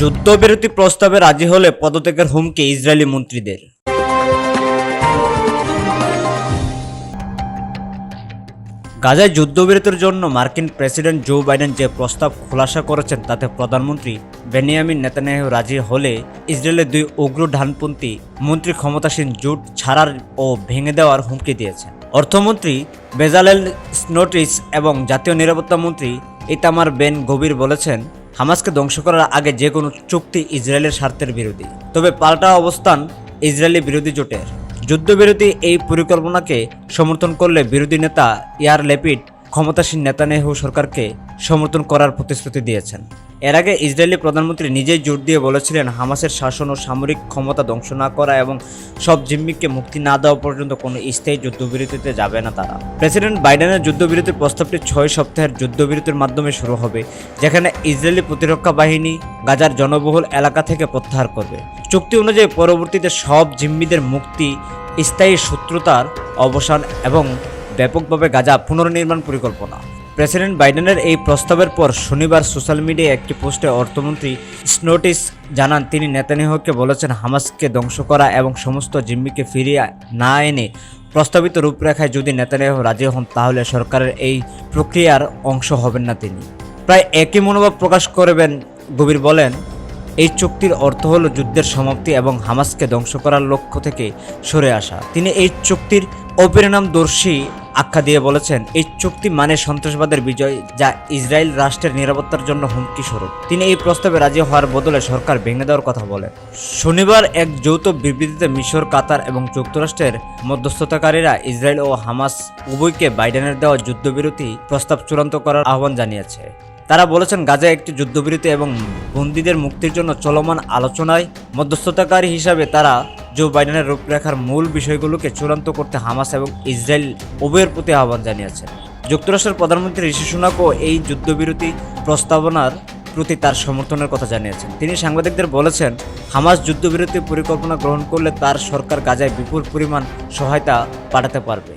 যুদ্ধবিরতি প্রস্তাবে রাজি হলে পদত্যাগের হুমকি ইসরায়েলি মন্ত্রীদের। গাজায় যুদ্ধবিরতির জন্য মার্কিন প্রেসিডেন্ট জো বাইডেন যে প্রস্তাব খোলাসা করেছেন, তাতে প্রধানমন্ত্রী বেনিয়ামিন নেতানিয়াহু রাজি হলে ইসরায়েলের দুই উগ্র ডানপন্থী মন্ত্রী ক্ষমতাসীন জোট ছাড়ার ও ভেঙে দেওয়ার হুমকি দিয়েছেন। অর্থমন্ত্রী বেজালেল স্নোটিস এবং জাতীয় নিরাপত্তা মন্ত্রী ইতামার বেন গভীর বলেছেন হামাসকে ধ্বংস করার আগে যে কোনো চুক্তি ইসরায়েলের স্বার্থের বিরোধী। তবে পাল্টা অবস্থান ইসরায়েলি বিরোধী জোটের। যুদ্ধবিরতি এই পরিকল্পনাকে সমর্থন করলে বিরোধী নেতা ইয়ার লেপিড, ক্ষমতাসীন নেতানেহু সরকারকে সমর্থন করার প্রতিশ্রুতি দিয়েছেন। এর আগে ইসরায়েলি প্রধানমন্ত্রী নিজেই জোর দিয়ে বলেছিলেন, হামাসের শাসন ও সামরিক ক্ষমতা ধ্বংস না করা এবং সব জিম্মিককে মুক্তি না দেওয়া পর্যন্ত কোনো স্থায়ী যুদ্ধবিরতিতে যাবে না তারা। প্রেসিডেন্ট বাইডেনের যুদ্ধবিরতির প্রস্তাবটি ছয় সপ্তাহের যুদ্ধবিরতির মাধ্যমে শুরু হবে, যেখানে ইসরায়েলি প্রতিরক্ষা বাহিনী গাজার জনবহুল এলাকা থেকে প্রত্যাহার করবে। চুক্তি অনুযায়ী পরবর্তীতে সব জিম্মিদের মুক্তি, স্থায়ী শত্রুতার অবসান এবং ব্যাপকভাবে গাজা পুনর্নির্মাণ পরিকল্পনা। প্রেসিডেন্ট বাইডেনের এই প্রস্তাবের পর শনিবার সোশ্যাল মিডিয়ায় একটি পোস্টে অর্থমন্ত্রী স্নোটিস জানান, তিনি নেতানিয়াহুকে বলেছেন, হামাসকে ধ্বংস করা এবং সমস্ত জিম্মিকে ফিরিয়ে না এনে প্রস্তাবিত রূপরেখায় যদি নেতানিয়াহু রাজি হন, তাহলে সরকারের এই প্রক্রিয়ার অংশ হবেন না তিনি। প্রায় একই মনোভাব প্রকাশ করবেন গভীর বলেন, এই চুক্তির অর্থ হল যুদ্ধের সমাপ্তি এবং হামাসকে ধ্বংস করার লক্ষ্য থেকে সরে আসা। তিনি এই চুক্তির অপরিণামদর্শী আখ্যা দিয়ে বলেছেন, এই চুক্তি মানে সন্ত্রাসবাদের বিজয় যা ইসরায়েল রাষ্ট্রের নিরাপত্তার জন্য হুমকি স্বরূপ। তিনি এই প্রস্তাবে রাজি হওয়ার বদলে সরকার ভেঙে দেওয়ার কথা বলেন। শনিবার এক যৌথ বিবৃতিতে মিশর, কাতার এবং যুক্তরাষ্ট্রের মধ্যস্থতাকারীরা ইসরায়েল ও হামাস উভয়কে বাইডেনের দেওয়া যুদ্ধবিরতি প্রস্তাব চূড়ান্ত করার আহ্বান জানিয়েছে। তারা বলেছেন গাজায় একটি যুদ্ধবিরতি এবং বন্দীদের মুক্তির জন্য চলমান আলোচনায় মধ্যস্থতাকারী হিসাবে তারা জো বাইডেনের রূপরেখার মূল বিষয়গুলোকে চূড়ান্ত করতে হামাস এবং ইসরায়েল উভয়ের প্রতি আহ্বান জানিয়েছেন যুক্তরাষ্ট্রের প্রধানমন্ত্রী ঋষি সুনাকও এই যুদ্ধবিরতি প্রস্তাবনার প্রতি তার সমর্থনের কথা জানিয়েছেন। তিনি সাংবাদিকদের বলেছেন, হামাস যুদ্ধবিরতি পরিকল্পনা গ্রহণ করলে তার সরকার গাজায় বিপুল পরিমাণ সহায়তা পাঠাতে পারবে।